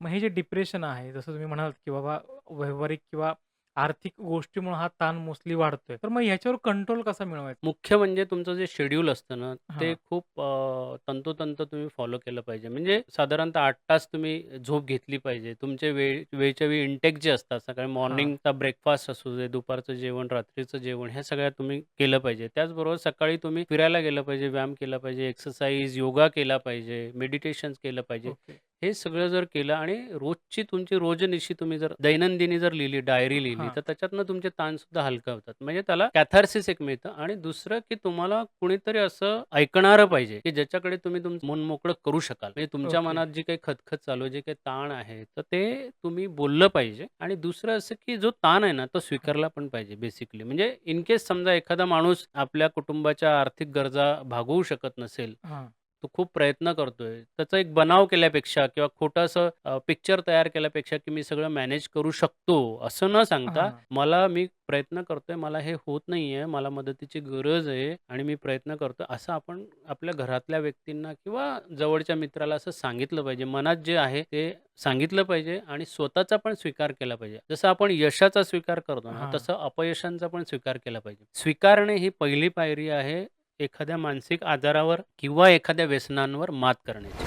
मग हे जे डिप्रेशन आहे, जसं तुम्ही म्हणालात, की बाबा व्यावहारिक किंवा आर्थिक गोष्टीमुळे हा ताण मोस्टली वाढतोय. तर मग ह्याच्यावर कंट्रोल कसा मिळवायचा? मुख्य म्हणजे तुमचं जे शेड्यूल असतं ना, ते हां. खूप अ, तंतोतंत तुम्ही फॉलो केलं पाहिजे. म्हणजे साधारणतः 8 तास तुम्ही झोप घेतली पाहिजे. तुमचे वेळ वेळच्या वेळी इंटेक जे असतात, सकाळी हां. मॉर्निंगचा ब्रेकफास्ट असू दे, दुपारचं जेवण, रात्रीचं जेवण, ह्या सगळ्या तुम्ही केलं पाहिजे. त्याचबरोबर सकाळी तुम्ही फिरायला गेलं पाहिजे, व्यायाम केला पाहिजे, एक्सरसाइज, योगा केला पाहिजे, मेडिटेशन्स केलं पाहिजे. ओके. हे सगळं जर केलं आणि रोजची तुमची रोजनिशी तुम्ही जर दैनंदिनी जर लिहिली, डायरी लिहिली, हां. तर त्याच्यातनं तुमचे ताणसुद्धा हलका होतात. म्हणजे त्याला कॅथार्सिस एक मिळतं आणि दुसरं की तुम्हाला कुणीतरी असं ऐकणारं पाहिजे, की ज्याच्याकडे तुम्ही तुमचं मन मोकळं करू शकाल. म्हणजे तुमच्या ओके. मनात जी काही खतखत चालू आहे, जे काही ताण आहे, तर ते तुम्ही बोललं पाहिजे आणि दुसरं असं की जो ताण आहे ना, तो हां. स्वीकारला पण पाहिजे बेसिकली. म्हणजे इन केस समजा एखादा माणूस आपल्या कुटुंबाच्या आर्थिक गरजा भागवू शकत नसेल, हां. तो खूप प्रयत्न करतोय. त्याचा एक बनाव केल्यापेक्षा किंवा खोटंसं अ, पिक्चर तयार केल्यापेक्षा, की मी सगळं मॅनेज करू शकतो, असं न सांगता, हां. मला मी प्रयत्न करतोय, मला हे होत नाहीये, मला मदतीची गरज आहे आणि मी प्रयत्न करतोय, असं आपण आपल्या घरातल्या व्यक्तींना किंवा जवळच्या मित्राला असं सांगितलं पाहिजे. मनात जे आहे ते सांगितलं पाहिजे आणि स्वतःचा पण स्वीकार केला पाहिजे. जसं आपण यशाचा स्वीकार करतो ना, हां. तसं अपयशांचा पण स्वीकार केला पाहिजे. स्वीकारणे ही पहिली पायरी आहे एखाद्या मानसिक आजारावर किंवा एखाद्या व्यसनांवर मात करण्याची.